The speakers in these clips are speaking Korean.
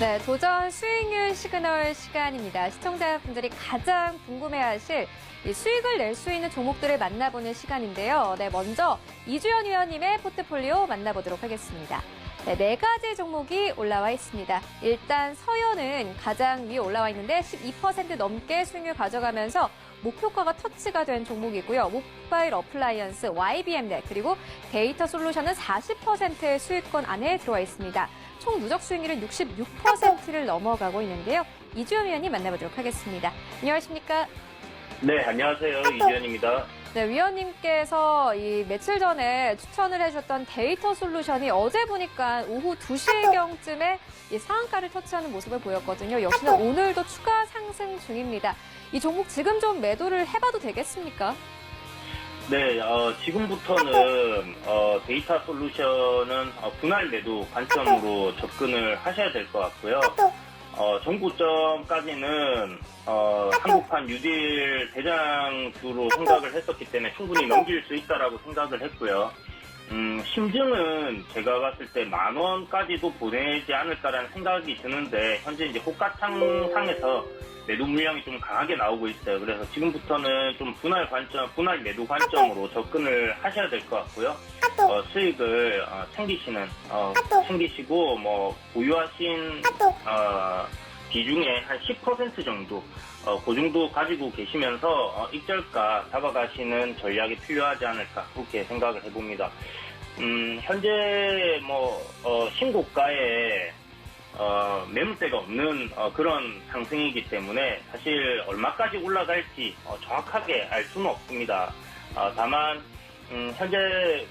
네, 도전 수익률 시그널 시간입니다. 시청자분들이 가장 궁금해하실 이 수익을 낼 수 있는 종목들을 만나보는 시간인데요. 네, 먼저 이주연 위원님의 포트폴리오 만나보도록 하겠습니다. 네, 네 가지 종목이 올라와 있습니다. 일단 서현은 가장 위에 올라와 있는데 12% 넘게 수익률 가져가면서 목표가가 터치가 된 종목이고요. 모바일 어플라이언스, YBM넷, 그리고 데이터 솔루션은 40%의 수익권 안에 들어와 있습니다. 총 누적 수익률은 66%를 넘어가고 있는데요. 이주연 위원님 만나보도록 하겠습니다. 안녕하십니까? 네, 안녕하세요. 이주연입니다. 네, 위원님께서 이 며칠 전에 추천을 해주셨던 데이터 솔루션이 어제 보니까 오후 2시경쯤에 이 상한가를 터치하는 모습을 보였거든요. 역시나 오늘도 추가 상승 중입니다. 이 종목 지금 좀 매도를 해봐도 되겠습니까? 네, 어, 지금부터는 어, 데이터 솔루션은 어, 분할 매도 관점으로 접근을 하셔야 될 것 같고요. 어, 정고점까지는 어, 한국판 뉴딜 대장주로 생각을 했었기 때문에 충분히 넘길 수 있다라고 생각을 했고요. 음, 심증은 제가 봤을 때 만 원까지도 보내지 않을까라는 생각이 드는데 현재 이제 호가창 상에서 매도 물량이 좀 강하게 나오고 있어요. 그래서 지금부터는 좀 분할 관점, 분할 매도 관점으로 접근을 하셔야 될 것 같고요. 어, 수익을 어, 챙기시는, 어, 챙기시고 뭐 보유하신 어, 비중의 한 10% 정도, 어, 그 정도 가지고 계시면서 어, 익절가 잡아가시는 전략이 필요하지 않을까 그렇게 생각을 해봅니다. 음, 현재 뭐 어, 신고가에 어, 매물대가 없는 어, 그런 상승이기 때문에 사실 얼마까지 올라갈지 어, 정확하게 알 수는 없습니다. 어, 다만 음, 현재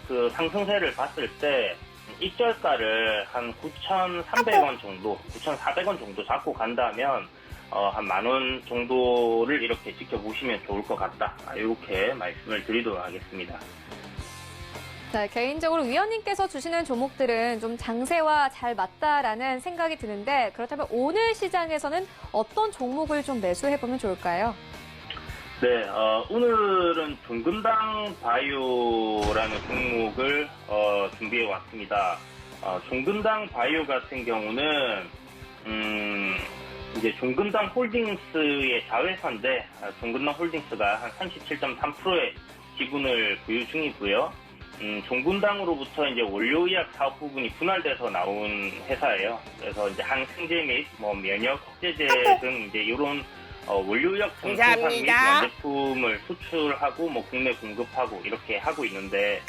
그 상승세를 봤을 때 입절가를 한 9,300원 정도, 9,400원 정도 잡고 간다면 어, 한 만 원 정도를 이렇게 지켜보시면 좋을 것 같다. 아, 이렇게 말씀을 드리도록 하겠습니다. 자, 개인적으로 위원님께서 주시는 종목들은 좀 장세와 잘 맞다라는 생각이 드는데 그렇다면 오늘 시장에서는 어떤 종목을 좀 매수해보면 좋을까요? 네, 어, 오늘은 종근당 바이오라는 종목을 어, 준비해 왔습니다. 어, 종근당 바이오 같은 경우는 음, 이제 종근당 홀딩스의 자회사인데 아, 종근당 홀딩스가 한 37.3%의 지분을 보유 중이고요. 음, 종분당으로부터 이제 원료의학 사업 부분이 분할돼서 나온 회사예요. 그래서 이제 항생제 및 뭐 면역 억제제 등 이제 이런 어, 원료의학 정수산 및 감사합니다. 완제품을 수출하고 뭐 국내 공급하고 이렇게 하고 있는데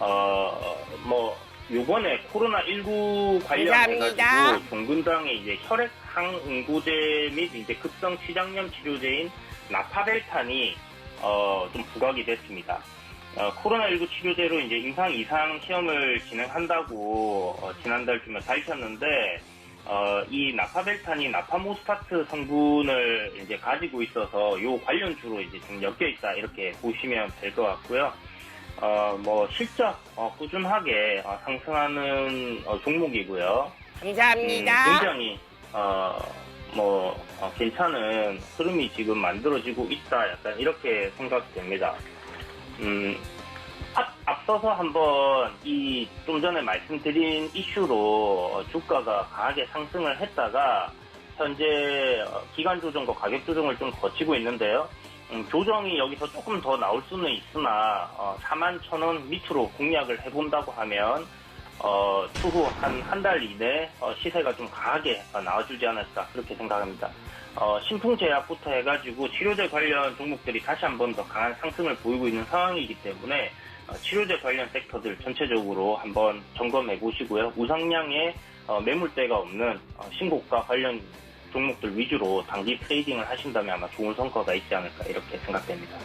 어 뭐 요번에 코로나 19 관련해가지고 감사합니다. 종근당에 이제 혈액 항응고제 및 이제 급성 췌장염 치료제인 나파벨탄이 어, 좀 부각이 됐습니다. 어, 코로나19 치료제로 이제 임상 이상 시험을 진행한다고 어, 지난달쯤에 밝혔는데 어, 이 나파벨탄이 나파모스타트 성분을 이제 가지고 있어서 요 관련주로 이제 좀 엮여 있다 이렇게 보시면 될 것 같고요. 어, 뭐 실적 어, 꾸준하게 어, 상승하는 어, 종목이고요. 음, 감사합니다. 굉장히 어, 뭐 어, 괜찮은 흐름이 지금 만들어지고 있다 약간 이렇게 생각됩니다. 음, 앞, 앞서서 한번 이 좀 전에 말씀드린 이슈로 어, 주가가 강하게 상승을 했다가 현재 어, 기간 조정과 가격 조정을 좀 거치고 있는데요. 음, 조정이 여기서 조금 더 나올 수는 있으나 어, 4만 천 원 밑으로 공략을 해본다고 하면 어, 추후 한 한 달 이내 어, 시세가 좀 강하게 어, 나와주지 않을까 그렇게 생각합니다. 어, 신풍제약부터 해가지고 치료제 관련 종목들이 다시 한 번 더 강한 상승을 보이고 있는 상황이기 때문에 어, 치료제 관련 섹터들 전체적으로 한번 점검해 보시고요. 우상량의 어, 매물대가 없는 어, 신고가 관련 종목들 위주로 단기 트레이딩을 하신다면 아마 좋은 성과가 있지 않을까 이렇게 생각됩니다.